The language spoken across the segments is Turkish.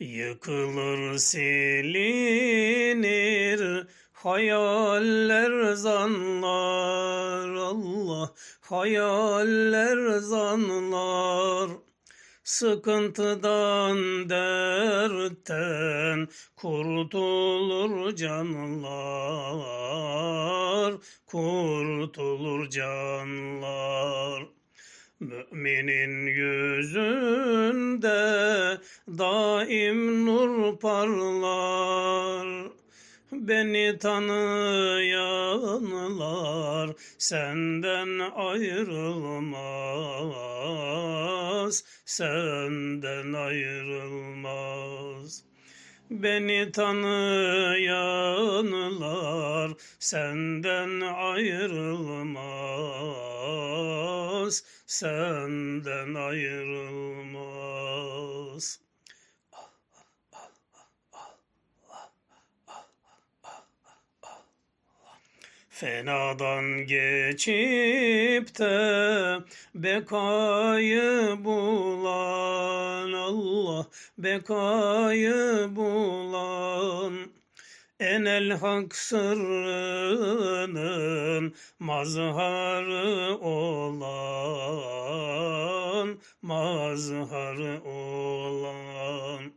Yıkılır silinir hayaller zanlar. Allah hayaller zanlar. Sıkıntıdan dertten kurtulur canlar. Kurtulur canlar Müminin yüzünde daim nur parlar. Beni tanıyanlar senden ayrılmaz, senden ayrılmaz. Beni tanıyanlar senden ayrılmaz, senden ayrılmaz. Fenadan geçip de bekayı bulan bekayı bulan Enel hak sırrının mazharı olan mazharı olan.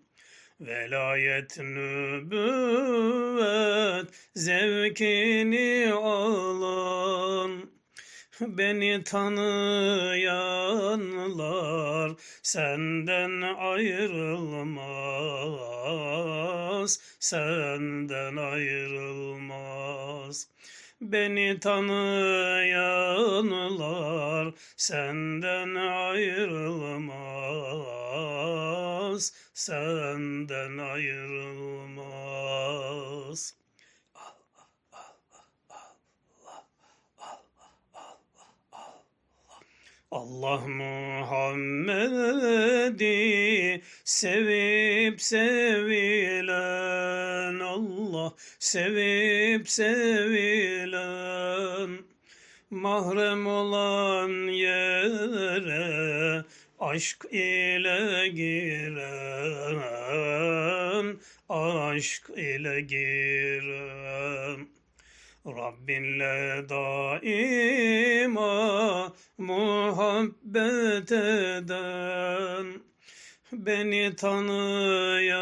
Velayet nübüvvet zevkini alan Beni tanıyanlar senden ayrılmaz, senden ayrılmaz. Beni tanıyanlar senden ayrılmaz, senden ayrılmaz. Allah Muhammed'i sevip sevilen Allah sevip sevilen mahrem olan yere aşk ile giren aşk ile giren Rabbinle daima muhabbet eden Beni tanıyanlar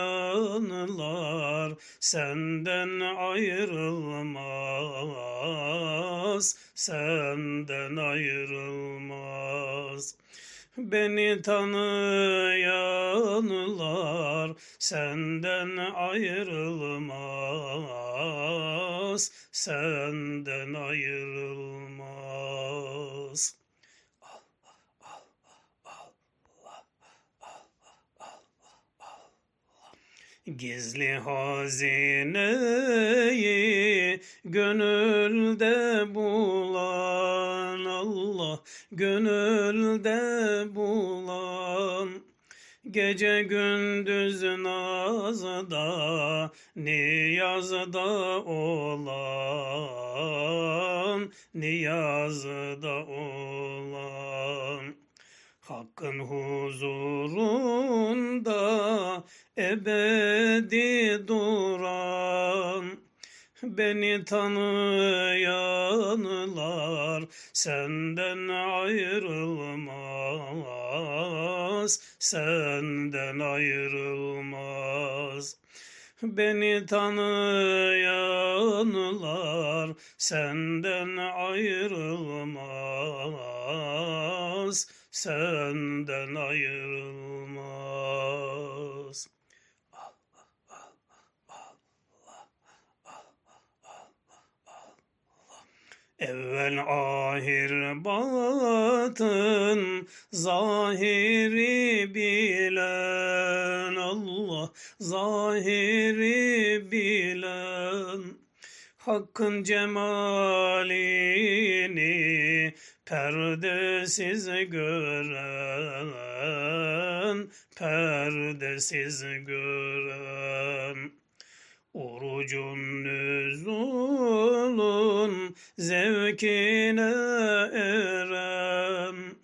senden ayrılmaz, senden ayrılmaz. Beni tanıyanlar senden ayrılmaz, senden ayrılmaz. Gizli hazineyi gönülde bulan Allah, gönülde bulan Gece gündüz nazda, niyazda olan, niyazda olan. Hakkın huzurunda ebedi duran Beni tanıyanlar senden ayrılmaz, senden ayrılmaz. Beni tanıyanlar senden ayrılmaz, senden ayrılmaz. Evvel ahir batın zahiri bilen Allah zahiri bilen Hakkın cemalini perdesiz gören perdesiz gören Orucun nüzulun zevkine eren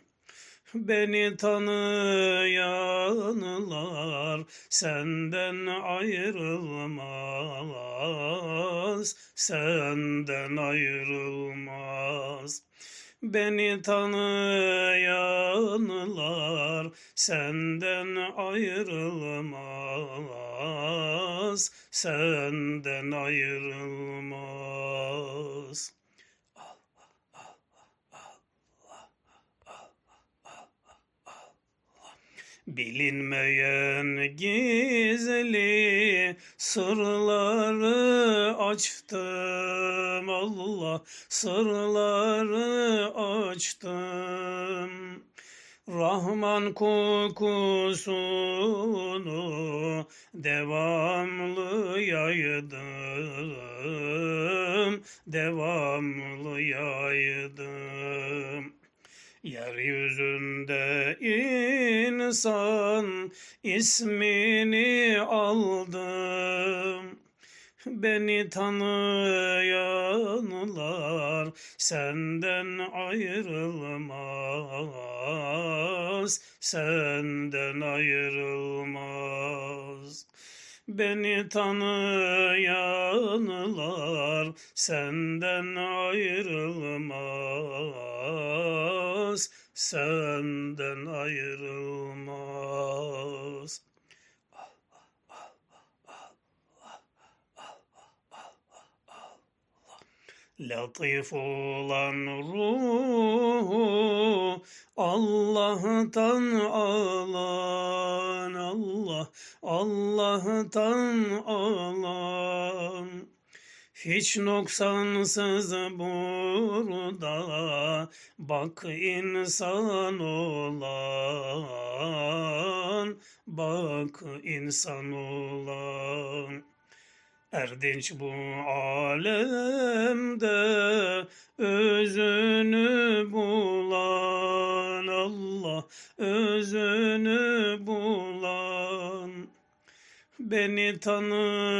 Beni tanıyanlar senden ayrılmaz, senden ayrılmaz. Beni tanıyanlar senden ayrılmaz, senden ayrılmaz. Bilinmeyen gizli sırları açtım. Allah sırları açtım. Rahman kokusunu devamlı yaydım. Devamlı yaydım Yeryüzünde insan ismini aldım. Beni tanıyanlar senden ayrılmaz, senden ayrılmaz. Beni tanıyanlar senden ayrılmaz, senden ayrılmaz. Latif olan ruhu Allah'tan alan Allah Allah'tan alan hiç noksansız burada bak insan olan bak insan olan. Erdinç bu alemde özünü bulan Allah özünü bulan Beni tanıyanlar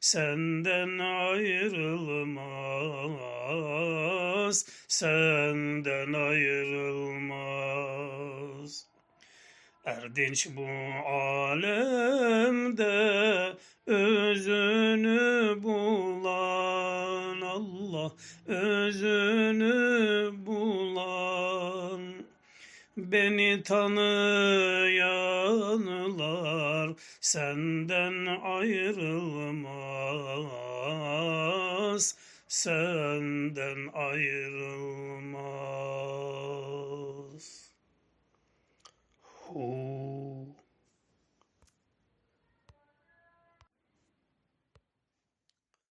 senden ayrılmaz, senden ayrılmaz. Erdinç bu alemde özünü bulan Allah özünü bulan Beni tanıyanlar senden ayrılmaz, senden ayrılmaz.